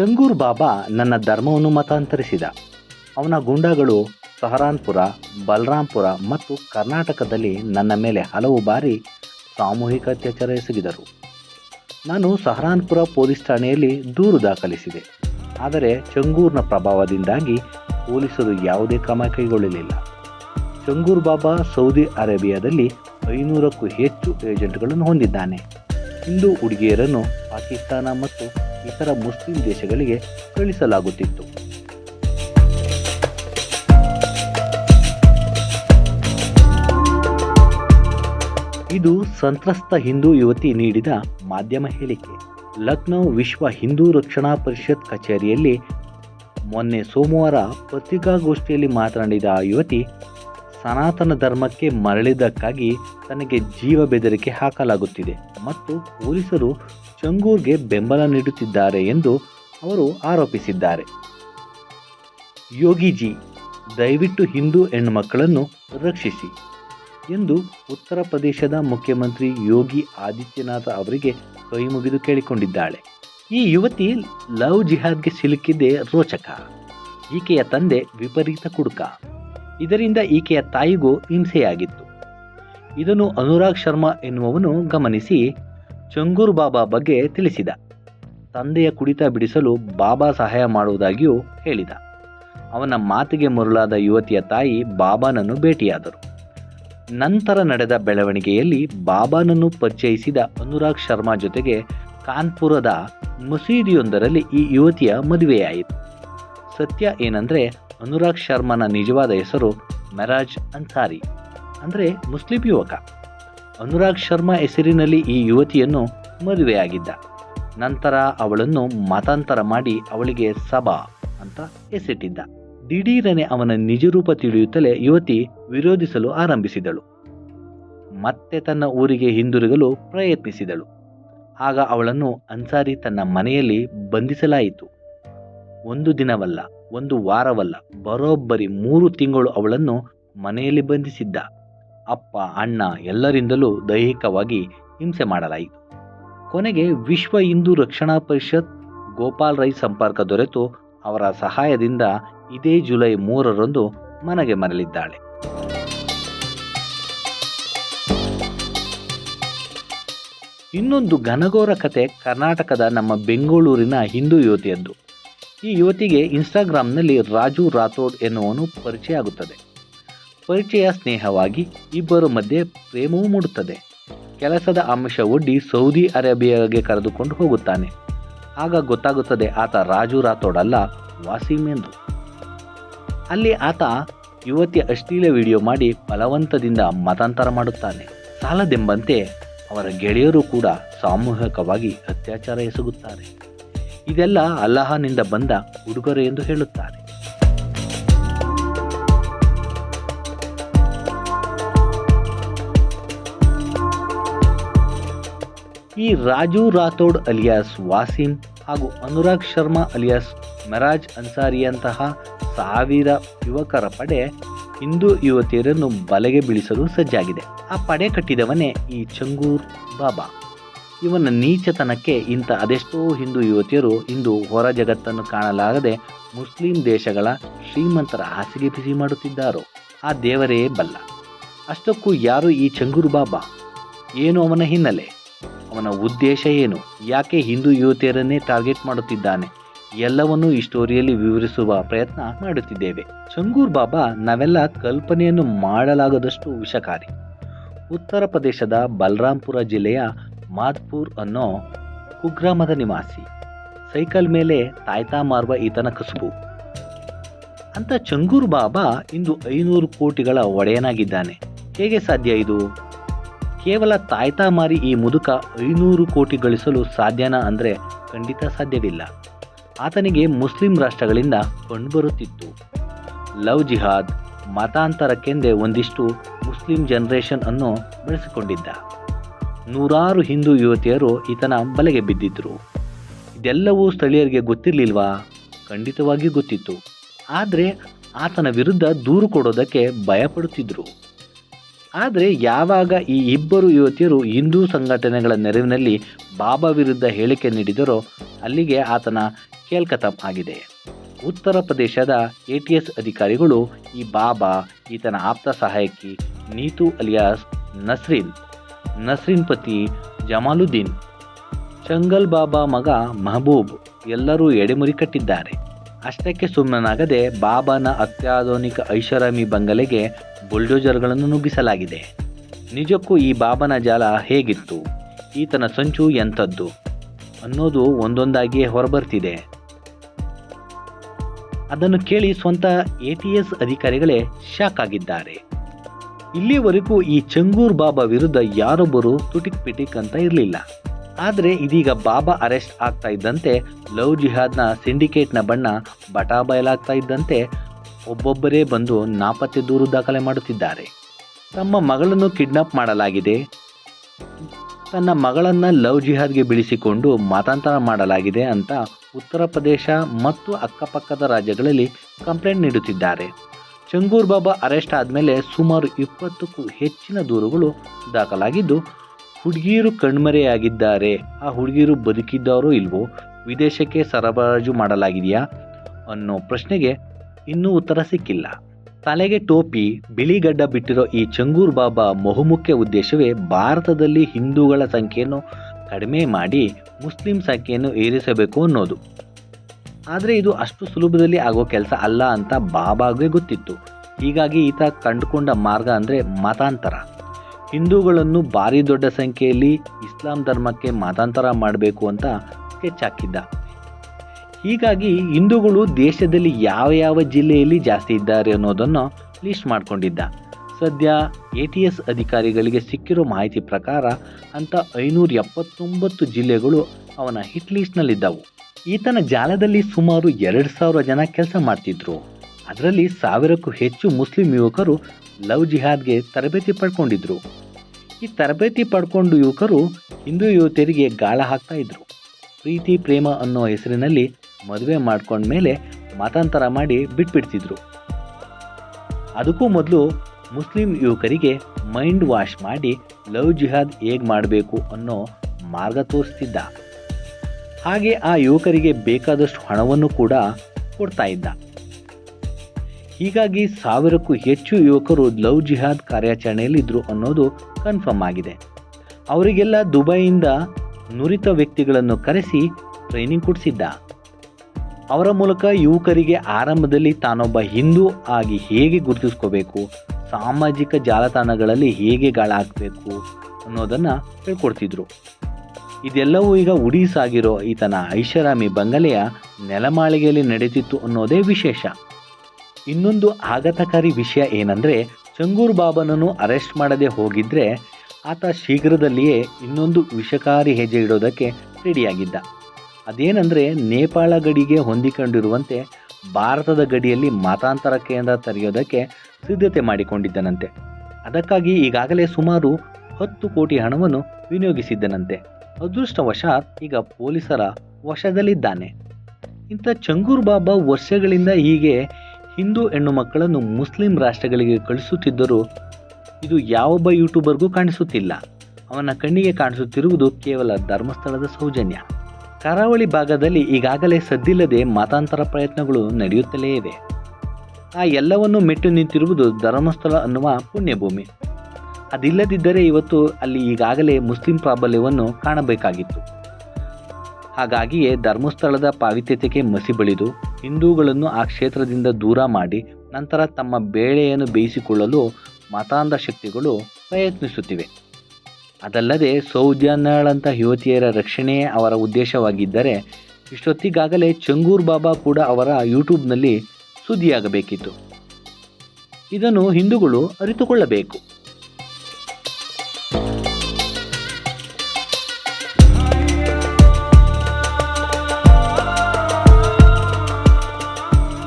ಚಂಗೂರ್ ಬಾಬಾ ನನ್ನ ಧರ್ಮವನ್ನು ಮತಾಂತರಿಸಿದ. ಅವನ ಗುಂಡಗಳು ಸಹರಾನ್ಪುರ, ಬಲರಾಂಪುರ ಮತ್ತು ಕರ್ನಾಟಕದಲ್ಲಿ ನನ್ನ ಮೇಲೆ ಹಲವು ಬಾರಿ ಸಾಮೂಹಿಕ ಅತ್ಯಾಚಾರ ಎಸಗಿದರು. ನಾನು ಸಹರಾನ್ಪುರ ಪೊಲೀಸ್ ಠಾಣೆಯಲ್ಲಿ ದೂರು ದಾಖಲಿಸಿದೆ. ಆದರೆ ಚಂಗೂರ್ನ ಪ್ರಭಾವದಿಂದಾಗಿ ಪೊಲೀಸರು ಯಾವುದೇ ಕ್ರಮ ಕೈಗೊಳ್ಳಲಿಲ್ಲ. ಚಂಗೂರ್ ಬಾಬಾ ಸೌದಿ ಅರೇಬಿಯಾದಲ್ಲಿ ಐನೂರಕ್ಕೂ ಹೆಚ್ಚು ಏಜೆಂಟ್ಗಳನ್ನು ಹೊಂದಿದ್ದಾನೆ. ಹಿಂದೂ ಹುಡುಗಿಯರನ್ನು ಪಾಕಿಸ್ತಾನ ಮತ್ತು ಇತರ ಮುಸ್ಲಿಂ ದೇಶಗಳಿಗೆ ಕಳಿಸಲಾಗುತ್ತಿತ್ತು. ಇದು ಸಂತ್ರಸ್ತ ಹಿಂದೂ ಯುವತಿ ನೀಡಿದ ಮಾಧ್ಯಮ ಹೇಳಿಕೆ. ಲಕ್ನೋ ವಿಶ್ವ ಹಿಂದೂ ರಕ್ಷಣಾ ಪರಿಷತ್ ಕಚೇರಿಯಲ್ಲಿ ಮೊನ್ನೆ ಸೋಮವಾರ ಪತ್ರಿಕಾಗೋಷ್ಠಿಯಲ್ಲಿ ಮಾತನಾಡಿದ ಆ ಯುವತಿ, ಸನಾತನ ಧರ್ಮಕ್ಕೆ ಮರಳಿದ್ದಕ್ಕಾಗಿ ತನಗೆ ಜೀವ ಬೆದರಿಕೆ ಹಾಕಲಾಗುತ್ತಿದೆ ಮತ್ತು ಪೊಲೀಸರು ಚಂಗೂರ್ಗೆ ಬೆಂಬಲ ನೀಡುತ್ತಿದ್ದಾರೆ ಎಂದು ಅವರು ಆರೋಪಿಸಿದ್ದಾರೆ. ಯೋಗಿಜಿ, ದಯವಿಟ್ಟು ಹಿಂದೂ ಹೆಣ್ಣುಮಕ್ಕಳನ್ನು ರಕ್ಷಿಸಿ ಎಂದು ಉತ್ತರ ಪ್ರದೇಶದ ಮುಖ್ಯಮಂತ್ರಿ ಯೋಗಿ ಆದಿತ್ಯನಾಥ ಅವರಿಗೆ ಕೈ ಮುಗಿದು ಕೇಳಿಕೊಂಡಿದ್ದಾಳೆ. ಈ ಯುವತಿ ಲವ್ ಜಿಹಾದ್ಗೆ ಸಿಲುಕಿದ್ದೇ ರೋಚಕ. ಈಕೆಯ ತಂದೆ ವಿಪರೀತ ಕುಡುಕ. ಇದರಿಂದ ಈಕೆಯ ತಾಯಿಗೂ ಹಿಂಸೆಯಾಗಿತ್ತು. ಇದನ್ನು ಅನುರಾಗ್ ಶರ್ಮಾ ಎನ್ನುವವನು ಗಮನಿಸಿ ಚಂಗೂರ್ ಬಾಬಾ ಬಗ್ಗೆ ತಿಳಿಸಿದ. ತಂದೆಯ ಕುಡಿತ ಬಿಡಿಸಲು ಬಾಬಾ ಸಹಾಯ ಮಾಡುವುದಾಗಿಯೂ ಹೇಳಿದ. ಅವನ ಮಾತಿಗೆ ಮರುಳಾದ ಯುವತಿಯ ತಾಯಿ ಬಾಬಾನನ್ನು ಭೇಟಿಯಾದರು. ನಂತರ ನಡೆದ ಬೆಳವಣಿಗೆಯಲ್ಲಿ ಬಾಬಾನನ್ನು ಪರಿಚಯಿಸಿದ ಅನುರಾಗ್ ಶರ್ಮಾ ಜೊತೆಗೆ ಕಾನ್ಪುರದ ಮಸೀದಿಯೊಂದರಲ್ಲಿ ಈ ಯುವತಿಯ ಮದುವೆಯಾಯಿತು. ಸತ್ಯ ಏನಂದರೆ, ಅನುರಾಗ್ ಶರ್ಮನ ನಿಜವಾದ ಹೆಸರು ಮೆರಾಜ್ ಅನ್ಸಾರಿ ಅಂದರೆ ಮುಸ್ಲಿಂ ಯುವಕ. ಅನುರಾಗ್ ಶರ್ಮಾ ಹೆಸರಿನಲ್ಲಿ ಈ ಯುವತಿಯನ್ನು ಮದುವೆಯಾಗಿದ್ದ. ನಂತರ ಅವಳನ್ನು ಮತಾಂತರ ಮಾಡಿ ಅವಳಿಗೆ ಸಭಾ ಅಂತ ಹೆಸರಿಟ್ಟಿದ್ದ. ದಿಢೀರನೆ ಅವನ ನಿಜರೂಪ ತಿಳಿಯುತ್ತಲೇ ಯುವತಿ ವಿರೋಧಿಸಲು ಆರಂಭಿಸಿದಳು. ಮತ್ತೆ ತನ್ನ ಊರಿಗೆ ಹಿಂದಿರುಗಲು ಪ್ರಯತ್ನಿಸಿದಳು. ಆಗ ಅವಳನ್ನು ಅನ್ಸಾರಿ ತನ್ನ ಮನೆಯಲ್ಲಿ ಬಂಧಿಸಲಾಯಿತು. ಒಂದು ದಿನವಲ್ಲ, ಒಂದು ವಾರವಲ್ಲ, ಬರೋಬ್ಬರಿ ಮೂರು ತಿಂಗಳು ಅವಳನ್ನು ಮನೆಯಲ್ಲಿ ಬಂಧಿಸಿದ್ದ. ಅಪ್ಪ, ಅಣ್ಣ ಎಲ್ಲರಿಂದಲೂ ದೈಹಿಕವಾಗಿ ಹಿಂಸೆ ಮಾಡಲಾಯಿತು. ಕೊನೆಗೆ ವಿಶ್ವ ಹಿಂದೂ ರಕ್ಷಣಾ ಪರಿಷತ್ ಗೋಪಾಲ್ ರೈ ಸಂಪರ್ಕ ದೊರೆತು. ಅವರ ಸಹಾಯದಿಂದ ಇದೇ ಜುಲೈ ಮೂರರಂದು ಮನೆಗೆ ಮರಳಿದ್ದಾಳೆ. ಇನ್ನೊಂದು ಘನಘೋರ ಕತೆ ಕರ್ನಾಟಕದ ನಮ್ಮ ಬೆಂಗಳೂರಿನ ಹಿಂದೂ ಯುವತಿಯದ್ದು. ಈ ಯುವತಿಗೆ ಇನ್ಸ್ಟಾಗ್ರಾಂನಲ್ಲಿ ರಾಜು ರಾಥೋಡ್ ಎನ್ನುವನು ಪರಿಚಯ ಆಗುತ್ತದೆ ಪರಿಚಯ ಸ್ನೇಹವಾಗಿ ಇಬ್ಬರ ಮಧ್ಯೆ ಪ್ರೇಮವೂ ಮೂಡುತ್ತದೆ. ಕೆಲಸದ ಅಂಶ ಒಡ್ಡಿ ಸೌದಿ ಅರೇಬಿಯಾಗೆ ಕರೆದುಕೊಂಡು ಹೋಗುತ್ತಾನೆ. ಆಗ ಗೊತ್ತಾಗುತ್ತದೆ ಆತ ರಾಜು ರಾಥೋಡಲ್ಲ ಅಲ್ಲ ವಾಸಿಂ ಎಂದು. ಅಲ್ಲಿ ಆತ ಯುವತಿಯ ಅಶ್ಲೀಲ ವಿಡಿಯೋ ಮಾಡಿ ಬಲವಂತದಿಂದ ಮತಾಂತರ ಮಾಡುತ್ತಾನೆ. ಸಾಲದೆಂಬಂತೆ ಅವರ ಗೆಳೆಯರು ಕೂಡ ಸಾಮೂಹಿಕವಾಗಿ ಅತ್ಯಾಚಾರ ಎಸಗುತ್ತಾರೆ. ಇದೆಲ್ಲ ಅಲ್ಲಾಹನಿಂದ ಬಂದ ಉಡುಗೊರೆ ಎಂದು ಹೇಳುತ್ತಾರೆ. ಈ ರಾಜು ರಾಥೋಡ್ ಅಲಿಯಾಸ್ ವಾಸಿಂ ಹಾಗೂ ಅನುರಾಗ್ ಶರ್ಮಾ ಅಲಿಯಾಸ್ ಮೆರಾಜ್ ಅನ್ಸಾರಿಯಂತಹ ಸಾವಿರ ಯುವಕರ ಪಡೆ ಹಿಂದೂ ಯುವತಿಯರನ್ನು ಬಲೆಗೆ ಬೀಳಿಸಲು ಸಜ್ಜಾಗಿದೆ. ಆ ಪಡೆ ಕಟ್ಟಿದವನೇ ಈ ಚಂಗೂರ್ ಬಾಬಾ. ಇವನ ನೀಚತನಕ್ಕೆ ಇಂಥ ಅದೆಷ್ಟೋ ಹಿಂದೂ ಯುವತಿಯರು ಇಂದು ಹೊರ ಜಗತ್ತನ್ನು ಕಾಣಲಾಗದೆ ಮುಸ್ಲಿಂ ದೇಶಗಳ ಶ್ರೀಮಂತರ ಹಾಸಿಗೆ ಬಿಸಿ ಮಾಡುತ್ತಿದ್ದಾರೋ? ಆ ದೇವರೇ ಬಲ್ಲ. ಅಷ್ಟಕ್ಕೂ ಯಾರು ಈ ಚಂಗೂರ್ ಬಾಬಾ? ಏನು ಅವನ ಹಿನ್ನೆಲೆ? ಅವನ ಉದ್ದೇಶ ಏನು? ಯಾಕೆ ಹಿಂದೂ ಯುವತಿಯರನ್ನೇ ಟಾರ್ಗೆಟ್ ಮಾಡುತ್ತಿದ್ದಾನೆ? ಎಲ್ಲವನ್ನೂ ಈ ಸ್ಟೋರಿಯಲ್ಲಿ ವಿವರಿಸುವ ಪ್ರಯತ್ನ ಮಾಡುತ್ತಿದ್ದೇವೆ. ಚಂಗೂರ್ ಬಾಬಾ ನಾವೆಲ್ಲ ಕಲ್ಪನೆಯನ್ನು ಮಾಡಲಾಗದಷ್ಟು ವಿಷಕಾರಿ. ಉತ್ತರ ಪ್ರದೇಶದ ಬಲರಾಂಪುರ ಜಿಲ್ಲೆಯ ಮಾದ್ಪುರ್ ಅನ್ನೋ ಕುಗ್ರಾಮದ ನಿವಾಸಿ. ಸೈಕಲ್ ಮೇಲೆ ತಾಯ್ತಾ ಮಾರುವ ಈತನ ಕಸುಬು. ಅಂತ ಚಂಗೂರ್ ಬಾಬಾ ಇಂದು ಐನೂರು ಕೋಟಿಗಳ ಒಡೆಯನಾಗಿದ್ದಾನೆ. ಹೇಗೆ ಸಾಧ್ಯ ಇದು? ಕೇವಲ ತಾಯ್ತಾ ಮಾರಿ ಈ ಮುದುಕ ಐನೂರು ಕೋಟಿ ಗಳಿಸಲು ಸಾಧ್ಯನಾ ಅಂದರೆ ಖಂಡಿತ ಸಾಧ್ಯವಿಲ್ಲ. ಆತನಿಗೆ ಮುಸ್ಲಿಂ ರಾಷ್ಟ್ರಗಳಿಂದ ಕಂಡುಬರುತ್ತಿತ್ತು ಲವ್ ಜಿಹಾದ್, ಮತಾಂತರಕ್ಕೆಂದೇ ಒಂದಿಷ್ಟು ಮುಸ್ಲಿಂ ಜನರೇಷನ್ ಅನ್ನು ಬೆಳೆಸಿಕೊಂಡಿದ್ದ. ನೂರಾರು ಹಿಂದೂ ಯುವತಿಯರು ಈತನ ಬಲೆಗೆ ಬಿದ್ದಿದ್ದರು ಇದೆಲ್ಲವೂ ಸ್ಥಳೀಯರಿಗೆ ಗೊತ್ತಿರಲಿಲ್ವಾ? ಖಂಡಿತವಾಗಿಯೂ ಗೊತ್ತಿತ್ತು. ಆದರೆ ಆತನ ವಿರುದ್ಧ ದೂರು ಕೊಡೋದಕ್ಕೆ ಭಯಪಡುತ್ತಿದ್ದರು ಆದರೆ ಯಾವಾಗ ಈ ಇಬ್ಬರು ಯುವತಿಯರು ಹಿಂದೂ ಸಂಘಟನೆಗಳ ನೆರವಿನಲ್ಲಿ ಬಾಬಾ ವಿರುದ್ಧ ಹೇಳಿಕೆ ನೀಡಿದರೋ ಅಲ್ಲಿಗೆ ಆತನ ಕೇಲ್ಕತಂ ಆಗಿದೆ. ಉತ್ತರ ಪ್ರದೇಶದ ಎ ಟಿ ಎಸ್ ಅಧಿಕಾರಿಗಳು ಈ ಬಾಬಾ, ಈತನ ಆಪ್ತ ಸಹಾಯಕಿ ನೀತು ಅಲಿಯಾಸ್, ನಸ್ರಿನ್ ನಸ್ರಿನ್ ಪತಿ ಜಮಾಲುದ್ದೀನ್, ಚಂಗಲ್ ಬಾಬಾ ಮಗ ಮಹಬೂಬ್ ಎಲ್ಲರೂ ಎಡೆಮುರಿ ಕಟ್ಟಿದ್ದಾರೆ. ಅಷ್ಟಕ್ಕೆ ಸುಮ್ಮನಾಗದೆ ಬಾಬಾನ ಅತ್ಯಾಧುನಿಕ ಐಷಾರಾಮಿ ಬಂಗಲೆಗೆ ಬುಲ್ಡೋಜರ್ಗಳನ್ನು ನುಗ್ಗಿಸಲಾಗಿದೆ. ನಿಜಕ್ಕೂ ಈ ಬಾಬನ ಜಾಲ ಹೇಗಿತ್ತು? ಈತನ ಸಂಚು ಎಂಥದ್ದು? ಅನ್ನೋದು ಒಂದೊಂದಾಗಿಯೇ ಹೊರಬರ್ತಿದೆ. ಅದನ್ನು ಕೇಳಿ ಸ್ವಂತ ಎ ಟಿ ಎಸ್ ಅಧಿಕಾರಿಗಳೇ ಶಾಕ್ ಆಗಿದ್ದಾರೆ. ಇಲ್ಲಿವರೆಗೂ ಈ ಚಂಗೂರ್ ಬಾಬಾ ವಿರುದ್ಧ ಯಾರೊಬ್ಬರು ತುಟಿಕ್ ಪಿಟಿಕ್ ಅಂತ ಇರಲಿಲ್ಲ. ಆದರೆ ಇದೀಗ ಬಾಬಾ ಅರೆಸ್ಟ್ ಆಗ್ತಾ ಇದ್ದಂತೆ ಲವ್ ಜಿಹಾದ್ನ ಸಿಂಡಿಕೇಟ್ನ ಬಣ್ಣ ಬಟಾ ಬಯಲಾಗ್ತಾ ಇದ್ದಂತೆ ಒಬ್ಬೊಬ್ಬರೇ ಬಂದು ನಾಪತ್ತೆ ದೂರು ದಾಖಲೆ ಮಾಡುತ್ತಿದ್ದಾರೆ. ತಮ್ಮ ಮಗಳನ್ನು ಕಿಡ್ನಾಪ್ ಮಾಡಲಾಗಿದೆ. ತನ್ನ ಮಗಳನ್ನು ಲವ್ ಜಿಹಾದ್ಗೆ ಬಿಡಿಸಿಕೊಂಡು ಮತಾಂತರ ಮಾಡಲಾಗಿದೆ ಅಂತ ಉತ್ತರ ಪ್ರದೇಶ ಮತ್ತು ಅಕ್ಕಪಕ್ಕದ ರಾಜ್ಯಗಳಲ್ಲಿ ಕಂಪ್ಲೇಂಟ್ ನೀಡುತ್ತಿದ್ದಾರೆ. ಚಂಗೂರ್ ಬಾಬಾ ಅರೆಸ್ಟ್ ಆದಮೇಲೆ ಸುಮಾರು ಇಪ್ಪತ್ತಕ್ಕೂ ಹೆಚ್ಚಿನ ದೂರುಗಳು ದಾಖಲಾಗಿದ್ದು ಹುಡುಗಿಯರು ಕಣ್ಮರೆಯಾಗಿದ್ದಾರೆ ಆ ಹುಡುಗಿಯರು ಬದುಕಿದ್ದಾರೋ ಇಲ್ವೋ? ವಿದೇಶಕ್ಕೆ ಸರಬರಾಜು ಮಾಡಲಾಗಿದೆಯಾ? ಅನ್ನೋ ಪ್ರಶ್ನೆಗೆ ಇನ್ನೂ ಉತ್ತರ ಸಿಕ್ಕಿಲ್ಲ. ತಲೆಗೆ ಟೋಪಿ ಬಿಳಿಗಡ್ಡ ಬಿಟ್ಟಿರೋ ಈ ಚಂಗೂರ್ ಬಾಬಾ ಬಹುಮುಖ್ಯ ಉದ್ದೇಶವೇ ಭಾರತದಲ್ಲಿ ಹಿಂದೂಗಳ ಸಂಖ್ಯೆಯನ್ನು ಕಡಿಮೆ ಮಾಡಿ ಮುಸ್ಲಿಂ ಸಂಖ್ಯೆಯನ್ನು ಏರಿಸಬೇಕು ಅನ್ನೋದು. ಆದರೆ ಇದು ಅಷ್ಟು ಸುಲಭದಲ್ಲಿ ಆಗೋ ಕೆಲಸ ಅಲ್ಲ ಅಂತ ಬಾಬಾಗೆ ಗೊತ್ತಿತ್ತು. ಹೀಗಾಗಿ ಈತ ಕಂಡುಕೊಂಡ ಮಾರ್ಗ ಅಂದರೆ ಮತಾಂತರ. ಹಿಂದೂಗಳನ್ನು ಭಾರಿ ದೊಡ್ಡ ಸಂಖ್ಯೆಯಲ್ಲಿ ಇಸ್ಲಾಂ ಧರ್ಮಕ್ಕೆ ಮತಾಂತರ ಮಾಡಬೇಕು ಅಂತ ಸ್ಕೆಚ್ ಹಾಕಿದ್ದ ಹೀಗಾಗಿ ಹಿಂದೂಗಳು ದೇಶದಲ್ಲಿ ಯಾವ ಯಾವ ಜಿಲ್ಲೆಯಲ್ಲಿ ಜಾಸ್ತಿ ಇದ್ದಾರೆ ಅನ್ನೋದನ್ನು ಲಿಸ್ಟ್ ಮಾಡಿಕೊಂಡಿದ್ದ. ಸದ್ಯ ಎ ಟಿ ಎಸ್ ಅಧಿಕಾರಿಗಳಿಗೆ ಸಿಕ್ಕಿರೋ ಮಾಹಿತಿ ಪ್ರಕಾರ ಅಂತ ಐನೂರ ಎಪ್ಪತ್ತೊಂಬತ್ತು ಜಿಲ್ಲೆಗಳು ಅವನ ಹಿಟ್ ಲಿಸ್ಟ್ನಲ್ಲಿದ್ದವು ಈತನ ಜಾಲದಲ್ಲಿ ಸುಮಾರು ಎರಡು ಸಾವಿರ ಜನ ಕೆಲಸ ಮಾಡ್ತಿದ್ರು. ಅದರಲ್ಲಿ ಸಾವಿರಕ್ಕೂ ಹೆಚ್ಚು ಮುಸ್ಲಿಂ ಯುವಕರು ಲವ್ ಜಿಹಾದ್ಗೆ ತರಬೇತಿ ಪಡ್ಕೊಂಡಿದ್ರು. ಈ ತರಬೇತಿ ಪಡ್ಕೊಂಡು ಯುವಕರು ಹಿಂದೂ ಯುವತಿಯರಿಗೆ ಗಾಳ ಹಾಕ್ತಾ ಇದ್ರು. ಪ್ರೀತಿ, ಪ್ರೇಮ ಅನ್ನೋ ಹೆಸರಿನಲ್ಲಿ ಮದುವೆ ಮಾಡ್ಕೊಂಡ್ಮೇಲೆ ಮತಾಂತರ ಮಾಡಿ ಬಿಟ್ಬಿಡ್ತಿದ್ರು. ಅದಕ್ಕೂ ಮೊದಲು ಮುಸ್ಲಿಂ ಯುವಕರಿಗೆ ಮೈಂಡ್ ವಾಶ್ ಮಾಡಿ ಲವ್ ಜಿಹಾದ್ ಹೇಗೆ ಮಾಡಬೇಕು ಅನ್ನೋ ಮಾರ್ಗ ತೋರಿಸ್ತಿದ್ದ. ಹಾಗೆ ಆ ಯುವಕರಿಗೆ ಬೇಕಾದಷ್ಟು ಹಣವನ್ನು ಕೂಡ ಕೊಡ್ತಾ ಇದ್ದ. ಹೀಗಾಗಿ ಸಾವಿರಕ್ಕೂ ಹೆಚ್ಚು ಯುವಕರು ಲವ್ ಜಿಹಾದ್ ಕಾರ್ಯಾಚರಣೆಯಲ್ಲಿದ್ದರು ಅನ್ನೋದು ಕನ್ಫರ್ಮ್ ಆಗಿದೆ. ಅವರಿಗೆಲ್ಲ ದುಬೈಯಿಂದ ನುರಿತ ವ್ಯಕ್ತಿಗಳನ್ನು ಕರೆಸಿ ಟ್ರೈನಿಂಗ್ ಕೊಡಿಸಿದ್ದ. ಅವರ ಮೂಲಕ ಯುವಕರಿಗೆ ಆರಂಭದಲ್ಲಿ ತಾನೊಬ್ಬ ಹಿಂದೂ ಆಗಿ ಹೇಗೆ ಗುರುತಿಸ್ಕೋಬೇಕು, ಸಾಮಾಜಿಕ ಜಾಲತಾಣಗಳಲ್ಲಿ ಹೇಗೆ ಗಾಳ ಹಾಕಬೇಕು ಅನ್ನೋದನ್ನು ಹೇಳ್ಕೊಡ್ತಿದ್ರು. ಇದೆಲ್ಲವೂ ಈಗ ಉಡೀಸಾಗಿರೋ ಈತನ ಐಷಾರಾಮಿ ಬಂಗಲೆಯ ನೆಲಮಾಳಿಗೆಯಲ್ಲಿ ನಡೀತಿತ್ತು ಅನ್ನೋದೇ ವಿಶೇಷ. ಇನ್ನೊಂದು ಆಘಾತಕಾರಿ ವಿಷಯ ಏನಂದರೆ, ಚಂಗೂರ್ ಬಾಬನನ್ನು ಅರೆಸ್ಟ್ ಮಾಡದೆ ಹೋಗಿದ್ದರೆ ಆತ ಶೀಘ್ರದಲ್ಲಿಯೇ ಇನ್ನೊಂದು ವಿಷಕಾರಿ ಹೆಜ್ಜೆ ಇಡೋದಕ್ಕೆ ರೆಡಿಯಾಗಿದ್ದ. ಅದೇನೆಂದರೆ, ನೇಪಾಳ ಗಡಿಗೆ ಹೊಂದಿಕೊಂಡಿರುವಂತೆ ಭಾರತದ ಗಡಿಯಲ್ಲಿ ಮತಾಂತರ ಕೇಂದ್ರ ತೆರೆಯೋದಕ್ಕೆ ಸಿದ್ಧತೆ ಮಾಡಿಕೊಂಡಿದ್ದನಂತೆ. ಅದಕ್ಕಾಗಿ ಈಗಾಗಲೇ ಸುಮಾರು ಹತ್ತು ಕೋಟಿ ಹಣವನ್ನು ವಿನಿಯೋಗಿಸಿದ್ದನಂತೆ. ಅದೃಷ್ಟವಶಾತ್ ಈಗ ಪೊಲೀಸರ ವಶದಲ್ಲಿದ್ದಾನೆ. ಇಂಥ ಚಂಗೂರ್ ಬಾಬಾ ವರ್ಷಗಳಿಂದ ಹೀಗೆ ಹಿಂದೂ ಹೆಣ್ಣು ಮಕ್ಕಳನ್ನು ಮುಸ್ಲಿಂ ರಾಷ್ಟ್ರಗಳಿಗೆ ಕಳಿಸುತ್ತಿದ್ದರೂ ಇದು ಯಾವೊಬ್ಬ ಯೂಟ್ಯೂಬರ್ಗೂ ಕಾಣಿಸುತ್ತಿಲ್ಲ. ಅವನ ಕಣ್ಣಿಗೆ ಕಾಣಿಸುತ್ತಿರುವುದು ಕೇವಲ ಧರ್ಮಸ್ಥಳದ ಸೌಜನ್ಯ. ಕರಾವಳಿ ಭಾಗದಲ್ಲಿ ಈಗಾಗಲೇ ಸದ್ದಿಲ್ಲದೆ ಮತಾಂತರ ಪ್ರಯತ್ನಗಳು ನಡೆಯುತ್ತಲೇ ಇವೆ. ಆ ಎಲ್ಲವನ್ನು ಮೆಟ್ಟು ನಿಂತಿರುವುದು ಧರ್ಮಸ್ಥಳ ಅನ್ನುವ ಪುಣ್ಯಭೂಮಿ. ಅದಿಲ್ಲದಿದ್ದರೆ ಇವತ್ತು ಅಲ್ಲಿ ಈಗಾಗಲೇ ಮುಸ್ಲಿಂ ಪ್ರಾಬಲ್ಯವನ್ನು ಕಾಣಬೇಕಾಗಿತ್ತು. ಹಾಗಾಗಿಯೇ ಧರ್ಮಸ್ಥಳದ ಪಾವಿತ್ಯತೆಗೆ ಮಸಿ ಬಳಿದು ಹಿಂದೂಗಳನ್ನು ಆ ಕ್ಷೇತ್ರದಿಂದ ದೂರ ಮಾಡಿ ನಂತರ ತಮ್ಮ ಬೇಳೆಯನ್ನು ಬೇಯಿಸಿಕೊಳ್ಳಲು ಮತಾಂಧ ಶಕ್ತಿಗಳು ಪ್ರಯತ್ನಿಸುತ್ತಿವೆ. ಅದಲ್ಲದೆ ಸೌಜನ್ಯಳಂಥ ಯುವತಿಯರ ರಕ್ಷಣೆಯೇ ಅವರ ಉದ್ದೇಶವಾಗಿದ್ದರೆ ಇಷ್ಟೊತ್ತಿಗಾಗಲೇ ಚಂಗೂರ್ ಬಾಬಾ ಕೂಡ ಅವರ ಯೂಟ್ಯೂಬ್ನಲ್ಲಿ ಸುದ್ದಿಯಾಗಬೇಕಿತ್ತು. ಇದನ್ನು ಹಿಂದೂಗಳು ಅರಿತುಕೊಳ್ಳಬೇಕು.